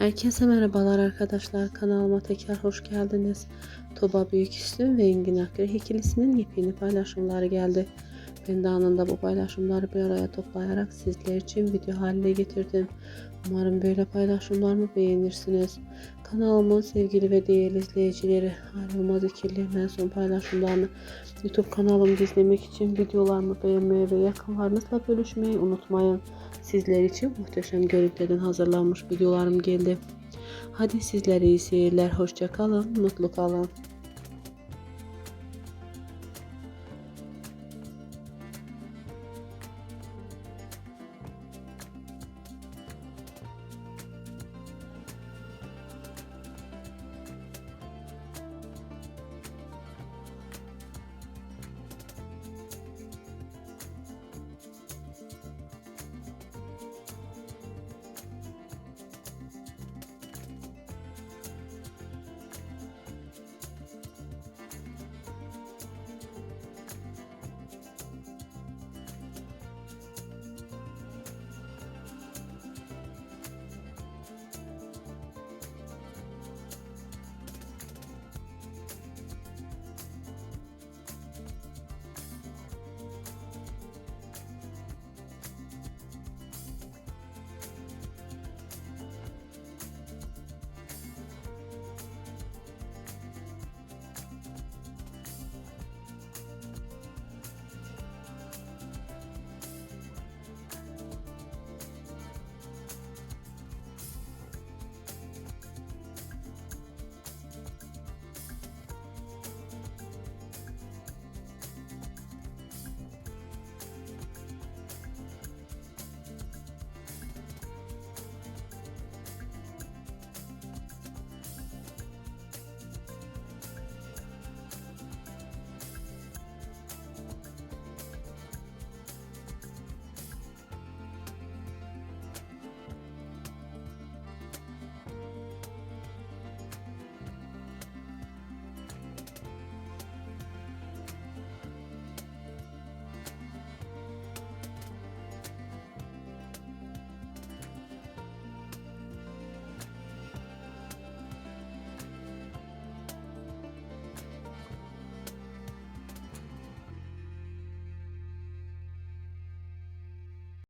Herkese merhabalar arkadaşlar. Kanalıma tekrar hoş geldiniz. Tuba Büyüküstün ve Engin Akgül ikilisinin yepyeni paylaşımları geldi. Ben de anında bu paylaşımları bir araya toplayarak sizler için video haline getirdim. Umarım böyle paylaşımlarımı beğenirsiniz. Kanalımın sevgili ve değerli izleyicileri ayrılmaz ikiliğinden son paylaşımlarını YouTube kanalımı izlemek için videolarımı beğenmeyi ve yakınlarınızla bölüşmeyi unutmayın. Sizler için muhteşem görüntülerden hazırlanmış videolarım geldi. Hadi sizlere iyi seyirler, hoşça kalın, mutlu kalın.